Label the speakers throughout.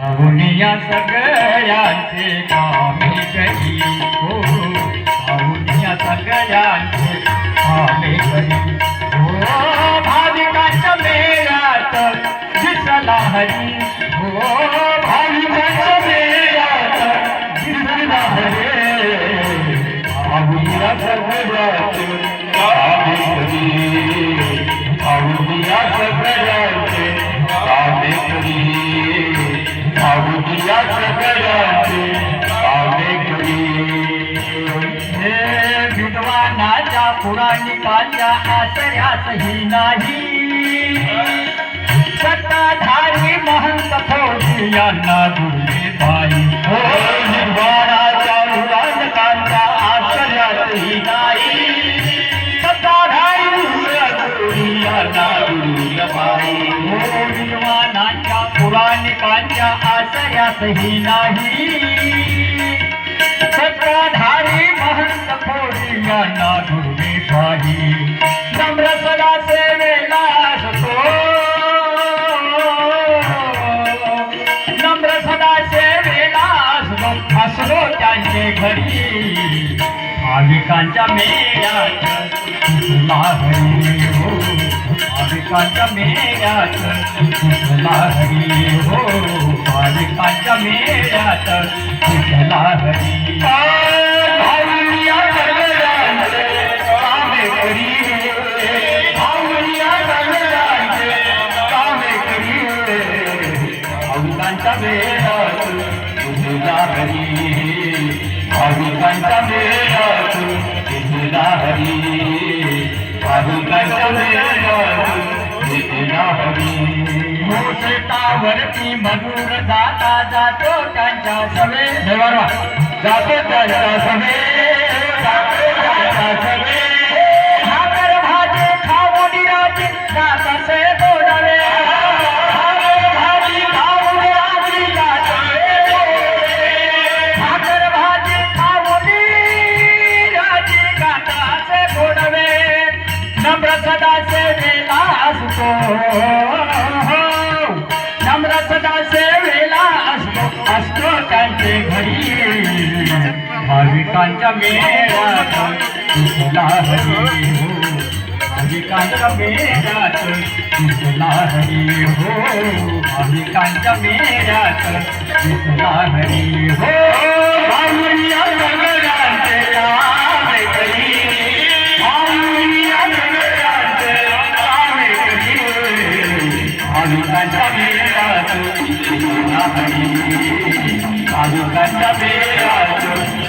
Speaker 1: पाहुनिया सगळ्यांचे कामे करी. हो पाहुनिया सगळ्यांचे कामे करी. हो भाविकांच्या मेळ्यात दिसला हरी. हो भाविकांच्या मेळ्यात दिसला हरे. पाहुनिया सगळ्यांचे पुराणिकाच्या आश्रयासही नाही. सत्ताधारी महंत फौजी यांना दुर्गे पायी हो विद्वानाच्या पुराणिकांच्या आश्रयासही नाही. सत्ताधारी फौजी यांना दुर्गे पायी हो विद्वानाच्या पुराणिकांच्या आश्रयासही नाही. सत्ताधारी महंत फौजी यांना नाही. नम्र सदा सेवेला असतो. नम्र सदा सेवेला असलो त्यांचे घरी. भाविकांच्या मेळ्यात तुला हरी हो. भाविकांच्या मेळ्यात तुला हरी हो. भाविकांच्या मेळ्यात तुला हरी हो. भाविकांच्या मेळ्यात तुला हरी मधुर जाता जातो त्यांच्या सवे देवारा जातो त्यांच्या सवे कांचा मेरा तुला हरी हो हरी हो भाविकांच्या तुला हरी हो भावनिया कांचा मेरा करी तुला हरी भाविकांच्या मेळ्यात तुला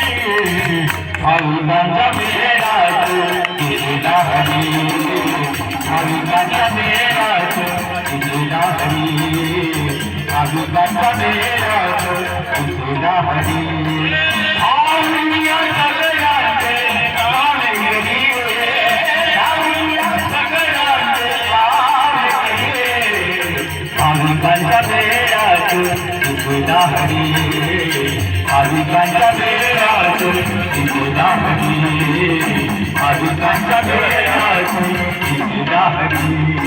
Speaker 1: पंढरी भाऊबाच्या मेळात तुला हरी भाऊबाच्या मेळात तुला हरी भाऊबाच्या मेळात तुला हरी भाऊनिया सगळ्यांचे तुला हरी. भाविकांच्या मेळ्यात तुला हरी. भाविकांच्या मेळ्यात हरी.